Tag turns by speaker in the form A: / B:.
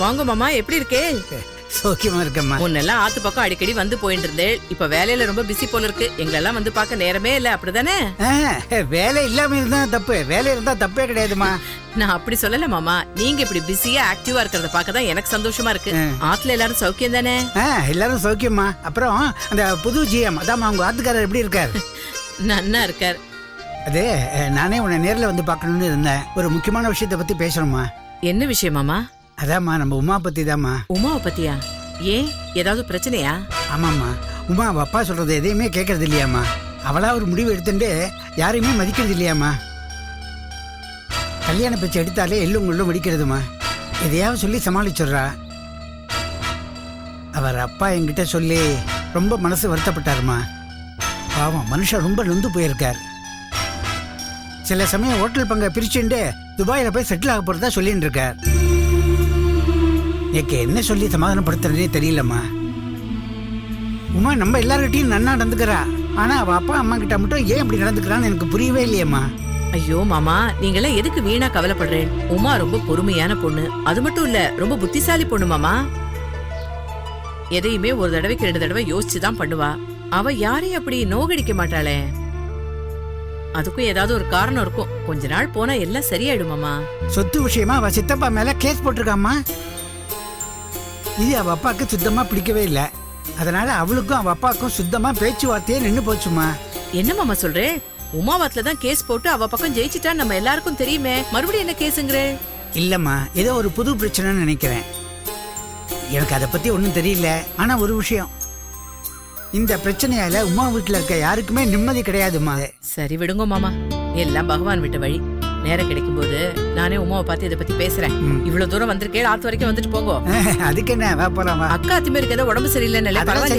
A: வாங்க மாமா எப்படி இருக்கே?
B: சௌக்கியமா இருக்கம்மா.
A: முன்னெல்லாம் ஆத்து பக்கம் அடிக்கடி வந்து போயிட்டு இருந்தேன். இப்ப வேலையில ரொம்ப பிஸி போல இருக்கு. எங்களெல்லாம் வந்து பார்க்க நேரமே இல்ல அப்படிதானே?
B: வேலை இல்லாம இருந்தா தப்பு. வேலை இருந்தா தப்பே கிடையாதுமா
A: நான் அப்படி சொல்லல மாமா. நீங்க இப்படி பிஸியா ஆக்டிவா இருக்கிறத பார்க்க தான் எனக்கு சந்தோஷமா இருக்கு. ஆத்துல எல்லாரும் சௌக்கியம் தானே?
B: எல்லாரும் சௌக்கியமா அப்புறம் அந்த புது ஜிஎம் அதாம்மா உங்க ஆத்துக்காரர் எப்படி இருக்கார்?
A: நன்னா இருக்கார்.
B: அது நானே உன்னை நேர்ல வந்து பார்க்கணும்னு இருந்தேன். ஒரு முக்கியமான விஷயத்தை பத்தி பேசணுமா
A: என்ன விஷயம் மாமா?
B: அதாம்மா நம்ம உமா பத்தி தாம்மா
A: உமாவை பத்தியா? ஏன்? ஏதாவது பிரச்சனையா?
B: ஆமாம்மா. உமா அவ அப்பா சொல்றது எதையுமே கேட்கறது இல்லையாம்மா அவளா ஒரு முடிவு எடுத்துட்டு யாரையுமே மதிக்கிறது இல்லையாம்மா கல்யாண பேச்சு எடுத்தாலே எள்ளும் கொள்ளும் வெடிக்கிறதுமா எதையாவது சொல்லி சமாளிச்சிடுறா. அவர் அப்பா என்கிட்ட சொல்லி ரொம்ப மனசு வருத்தப்பட்டாருமா பாவம் மனுஷன் ரொம்ப நொந்து போயிருக்கார். சில சமயம் ஹோட்டல் பங்கை பிரிச்சுண்டு துபாயில போய் செட்டில் ஆக போறதா சொல்லிட்டு இருக்கார் எனக்கு என்ன சொல்லி சமாதானப்படுத்துறதே தெரியலம்மா. உமா நம்ம எல்லார்கிட்டயும் நன்னா நடந்துக்கிறா. ஆனா அவ அப்பா அம்மா கிட்ட மட்டும் ஏன் இப்படி நடந்துக்கிறான்னு எனக்கு புரியவே இல்லையேம்மா.
A: ஐயோ மாமா நீங்களாம் எதுக்கு வீணா கவலைப்படுறேன்? உமா ரொம்ப பொறுமையான பொண்ணு. அது மட்டும் இல்ல ரொம்ப புத்திசாலி பொண்ணு மாமா. எதையுமே ஒரு தடவைக்கு ரெண்டு தடவை யோசிச்சு தான் பண்ணுவா. அவ யாரையும் அப்படி நோகடிக்க மாட்டாளே. அதுக்கும் ஏதாவது ஒரு காரணம் இருக்கும். கொஞ்ச நாள் போனா எல்லாம் சரியாயிடும் மாமா.
B: சொத்து விஷயமா அவ சித்தப்பா மேல கேஸ் போட்டிருக்காம்மா. இது அவ அப்பாவுக்கு சுத்தமா பிடிக்கவே இல்லை. அதனால அவளுக்கும் அவ அப்பாவுக்கும் சுத்தமா பேச்சுவார்த்தையே நின்னு போச்சுமா.
A: என்ன மாமா சொல்றே? உமாவத்துல தான் கேஸ் போட்டு அவ பக்கம் ஜெயிச்சிட்டா நம்ம எல்லாருக்கும் தெரியுமே. மறுபடியும் என்ன கேஸுங்கிற
B: இல்லம்மா ஏதோ ஒரு புது பிரச்சனைன்னு நினைக்கிறேன். எனக்கு அதை பத்தி ஒன்றும் தெரியல ஆனா ஒரு விஷயம். இந்த பிரச்சனையால உமா வீட்டுல இருக்க யாருக்குமே நிம்மதி கிடையாதுமா
A: சரி விடுங்க மாமா. எல்லாம் பகவான் விட்ட வழி. நேரம் கிடைக்கும் போது நானே உமாவை பார்த்து இதை பத்தி பேசுறேன். இவ்வளவு தூரம் வந்திருக்கேன் ஆத்து வரைக்கும் வந்துட்டு போங்க.
B: அதுக்கு என்ன
A: அக்கா அத்திமேருக்கு ஏதோ உடம்பு சரியில்லைன்னு பரவாயில்ல